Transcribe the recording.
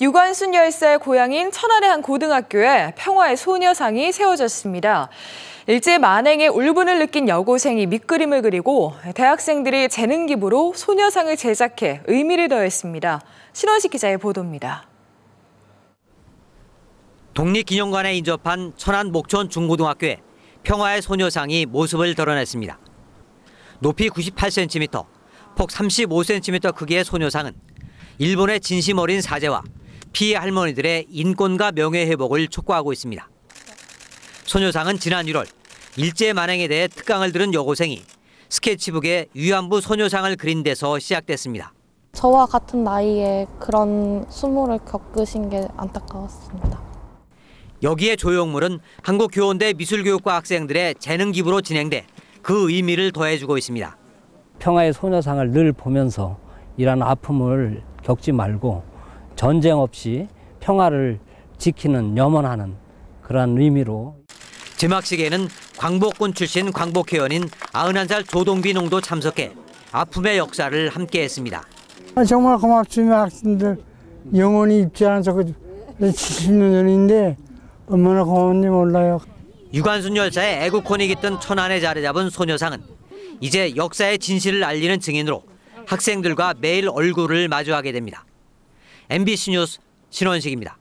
유관순 열사의 고향인 천안의 한 고등학교에 평화의 소녀상이 세워졌습니다. 일제 만행의 울분을 느낀 여고생이 밑그림을 그리고 대학생들이 재능 기부로 소녀상을 제작해 의미를 더했습니다. 신원식 기자의 보도입니다. 독립기념관에 인접한 천안 목촌 중고등학교에 평화의 소녀상이 모습을 드러냈습니다. 높이 98cm, 폭 35cm 크기의 소녀상은 일본의 진심 어린 사죄와 피해 할머니들의 인권과 명예 회복을 촉구하고 있습니다. 소녀상은 지난 1월 일제 만행에 대해 특강을 들은 여고생이 스케치북에 위안부 소녀상을 그린 데서 시작됐습니다. 저와 같은 나이에 그런 수모를 겪으신 게 안타까웠습니다. 여기에 조형물은 한국교원대 미술교육과 학생들의 재능 기부로 진행돼 그 의미를 더해주고 있습니다. 평화의 소녀상을 늘 보면서 이런 아픔을 겪지 말고 전쟁 없이 평화를 지키는 염원하는 그런 의미로 제막식에는 광복군 출신 광복회원인 91살 조동비 농도 참석해 아픔의 역사를 함께했습니다. 아, 정말 고맙습니다 학생들 영원히 잊지 않아서 그 70년 전인데 얼마나 고마운지 몰라요. 유관순 열사의 애국혼이 깃든 천안에 자리 잡은 소녀상은 이제 역사의 진실을 알리는 증인으로 학생들과 매일 얼굴을 마주하게 됩니다. MBC 뉴스 신원식입니다.